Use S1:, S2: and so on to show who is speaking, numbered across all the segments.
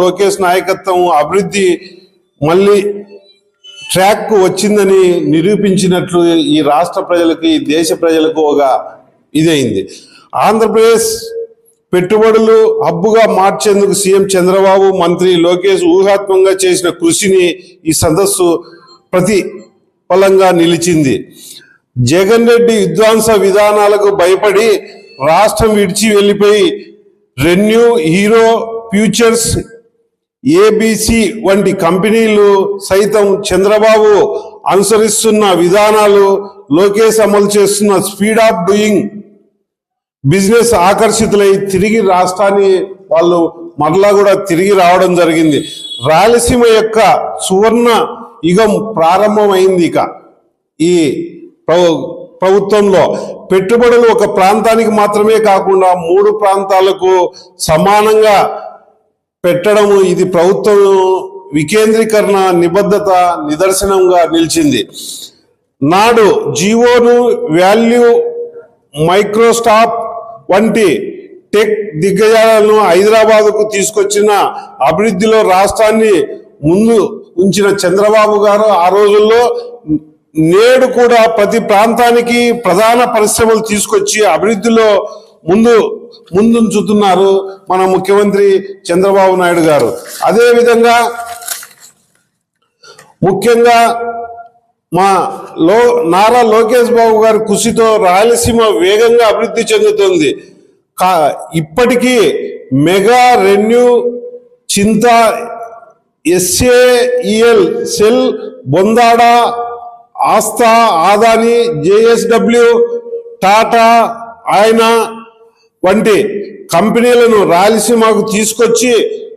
S1: లోకేష్ నాయకత్వం అభివృద్ధి మళ్ళీ ట్రాక్ వచ్చిందని నిరూపించినట్లు ఈ రాష్ట్ర ప్రజలకు ఈ దేశ ప్రజలకు ఒక ఇదైంది. ఆంధ్రప్రదేశ్ పెట్టుబడులు హబ్బుగా మార్చేందుకు సీఎం చంద్రబాబు మంత్రి లోకేష్ ఊహాత్మకంగా చేసిన కృషిని ఈ సదస్సు ప్రతిఫలంగా నిలిచింది. జగన్ రెడ్డి విధ్వంస విధానాలకు భయపడి రాష్ట్రం విడిచి వెళ్ళిపోయి రెన్యూ హీరో ఫ్యూచర్స్ ఏబిసి వంటి కంపెనీలు సైతం చంద్రబాబు అనుసరిస్తున్న విధానాలు లోకేష్ అమలు చేస్తున్న స్పీడ్ ఆఫ్ డూయింగ్ బిజినెస్ ఆకర్షితులై తిరిగి రాష్ట్రాన్ని వాళ్ళు మరలా కూడా తిరిగి రావడం జరిగింది. రాయలసీమ యొక్క సువర్ణ యుగం ప్రారంభమైంది ఇక. ఈ ప్రభుత్వంలో పెట్టుబడులు ఒక ప్రాంతానికి మాత్రమే కాకుండా మూడు ప్రాంతాలకు సమానంగా పెట్టడము ఇది ప్రభుత్వం వికేంద్రీకరణ నిబద్ధత నిదర్శనంగా నిలిచింది. నాడు జియోను వాల్యూ మైక్రోస్టాప్ వంటి టెక్ దిగ్గజాలను హైదరాబాదుకు తీసుకొచ్చిన అభివృద్ధిలో రాష్ట్రాన్ని ముందు ఉంచిన చంద్రబాబు గారు ఆ రోజుల్లో నేడు కూడా ప్రతి ప్రాంతానికి ప్రధాన పరిశ్రమలు తీసుకొచ్చి అభివృద్ధిలో ముందు ముందుంచుతున్నారు మన ముఖ్యమంత్రి చంద్రబాబు నాయుడు గారు. అదేవిధంగా ముఖ్యంగా మా లో నారా లోకేష్ బాబు గారి కృషితో రాయలసీమ వేగంగా అభివృద్ధి చెందుతుంది. కా ఇప్పటికీ మెగా రెన్యూ చింత ఎస్ఏఈఎల్ సెల్ బొందాడ ఆస్థా ఆదాని జేఎస్డబ్ల్యూ టాటా ఆయన వంటి కంపెనీలను రాయలసీమకు తీసుకొచ్చి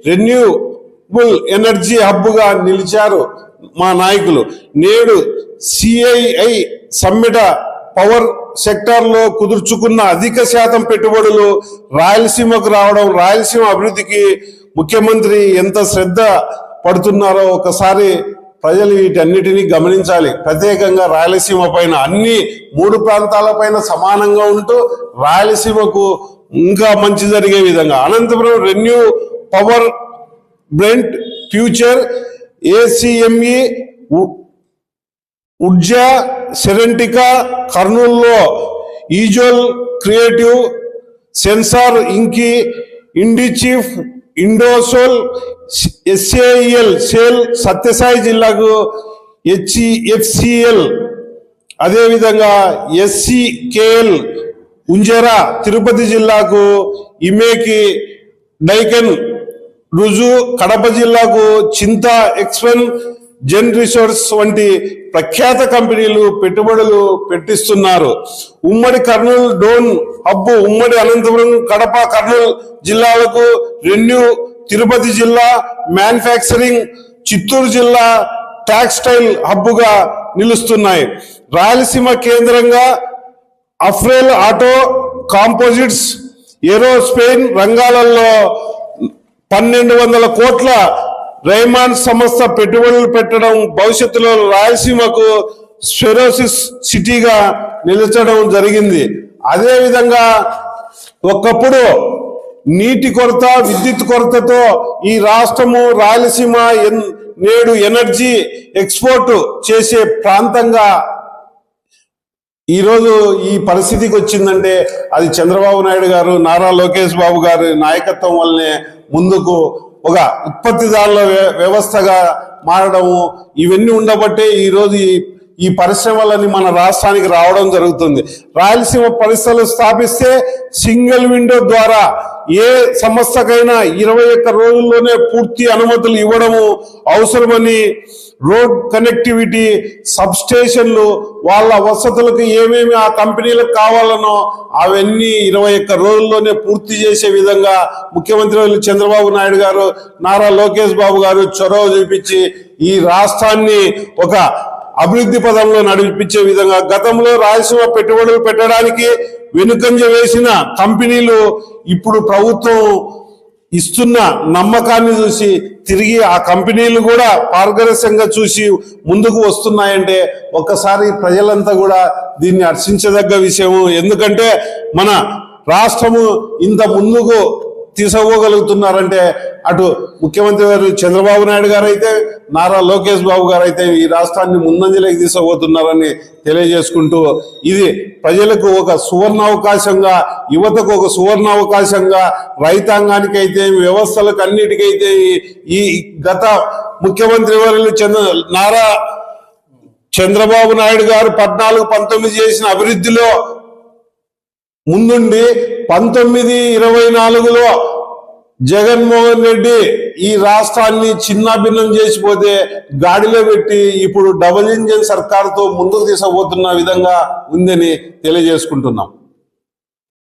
S1: రెన్యూబుల్ ఎనర్జీ హబ్గా నిలిచారు మా నాయకులు. నేడు సిఐఐ సమ్మిట పవర్ సెక్టార్లో కుదుర్చుకున్న అధిక శాతం పెట్టుబడులు రాయలసీమకు రావడం రాయలసీమ అభివృద్ధికి ముఖ్యమంత్రి ఎంత శ్రద్ధ పడుతున్నారో ఒకసారి ప్రజలు వీటన్నిటిని గమనించాలి. ప్రత్యేకంగా రాయలసీమ పైన అన్ని మూడు ప్రాంతాల పైన సమానంగా ఉంటూ రాయలసీమకు ఇంకా మంచి జరిగే విధంగా. Anantapuram ReNew Power Brent Future ACME Urja Serentica కర్నూలులో ఈజోల్ క్రియేటివ్ సెన్సార్ ఇంకి ఇండిచీఫ్ ఇండోసోల్ ఎస్ఏఎల్ సేల్ సత్యసాయి జిల్లాకు హెచ్ఈఎఫ్సిఎల్ అదేవిధంగా ఎస్సికేఎల్ ఉంజరా తిరుపతి జిల్లాకు ఇమేకి డైకన్ రుజు కడప జిల్లాకు చింత ఎక్స్పెన్ జెన్ రిసోర్స్ వంటి ప్రఖ్యాత కంపెనీలు పెట్టుబడులు పెట్టిస్తున్నారు. ఉమ్మడి కర్నూలు డోన్ హబ్బు ఉమ్మడి అనంతపురం కడప కర్నూలు జిల్లాలకు రెన్యూ తిరుపతి జిల్లా మ్యానుఫ్యాక్చరింగ్ చిత్తూరు జిల్లా టాక్స్టైల్ హబ్బుగా నిలుస్తున్నాయి. రాయలసీమ కేంద్రంగా అఫ్రేల్ ఆటో కాంపోజిట్స్ ఏరోస్పేన్ రంగాలలో పన్నెండు వందల కోట్ల రైమాన్ సంస్థ పెట్టుబడులు పెట్టడం భవిష్యత్తులో రాయలసీమకు స్వెరోసిస్ సిటీగా నిలచడం జరిగింది. అదేవిధంగా ఒకప్పుడు నీటి కొరత విద్యుత్ కొరతతో ఈ రాష్ట్రము రాయలసీమ ఎన్- నేడు ఎనర్జీ ఎక్స్పోర్ట్ చేసే ప్రాంతంగా ఈరోజు ఈ పరిస్థితికి వచ్చిందంటే అది చంద్రబాబు నాయుడు గారు నారా లోకేష్ బాబు గారి నాయకత్వం వల్లనే ముందుకు ఒక ఉత్పత్తిదారుల వ్య- వ్యవస్థగా మారడము ఇవన్నీ ఉండబట్టే ఈరోజు ఈ పరిశ్రమలని మన రాష్ట్రానికి రావడం జరుగుతుంది. రాయలసీమ పరిశ్రమలు స్థాపిస్తే సింగిల్ విండో ద్వారా ఏ సంస్థకైనా ఇరవై ఒక్క రోజుల్లోనే పూర్తి అనుమతులు ఇవ్వడము అవసరమని రోడ్ కనెక్టివిటీ సబ్ స్టేషన్లు వాళ్ళ వసతులకు ఏమేమి ఆ కంపెనీలకు కావాలనో అవన్నీ ఇరవై ఒక్క రోజుల్లోనే పూర్తి చేసే విధంగా ముఖ్యమంత్రి చంద్రబాబు నాయుడు గారు నారా లోకేష్ బాబు గారు చొరవ చూపించి ఈ రాష్ట్రాన్ని ఒక అభివృద్ధి పదంలో నడిపించే విధంగా గతంలో రాయలసీమ పెట్టుబడులు పెట్టడానికి వెనుకంజ వేసిన కంపెనీలు ఇప్పుడు ప్రభుత్వం ఇస్తున్న నమ్మకాన్ని చూసి తిరిగి ఆ కంపెనీలు కూడా పారదర్శకంగా చూసి ముందుకు వస్తున్నాయంటే ఒక్కసారి ప్రజలంతా కూడా దీన్ని హర్షించదగ్గ విషయము. ఎందుకంటే మన రాష్ట్రము ఇంత ముందుకు తీసుకోగలుగుతున్నారంటే అటు ముఖ్యమంత్రి గారు చంద్రబాబు నాయుడు గారు అయితే నారా లోకేష్ బాబు గారు అయితే ఈ రాష్ట్రాన్ని ముందంజలోకి తీసుకోబోతున్నారని తెలియజేసుకుంటూ ఇది ప్రజలకు ఒక సువర్ణ అవకాశంగా యువతకు ఒక సువర్ణ అవకాశంగా రైతాంగానికి అయితే వ్యవస్థలకు అన్నిటికైతే ఈ- ఈ గత ముఖ్యమంత్రి వర్యులు చంద్ర నారా చంద్రబాబు నాయుడు గారు పద్నాలుగు పంతొమ్మిది చేసిన అభివృద్ధిలో ముందుండి పంతొమ్మిది ఇరవై నాలుగులో జగన్మోహన్ రెడ్డి ఈ రాష్ట్రాన్ని చిన్నాభిన్నం చేసిపోతే గాడిలో పెట్టి ఇప్పుడు డబుల్ ఇంజిన్ సర్కారుతో ముందుకు తీసుకుపోతున్న విధంగా ఉందని తెలియజేసుకుంటున్నాం.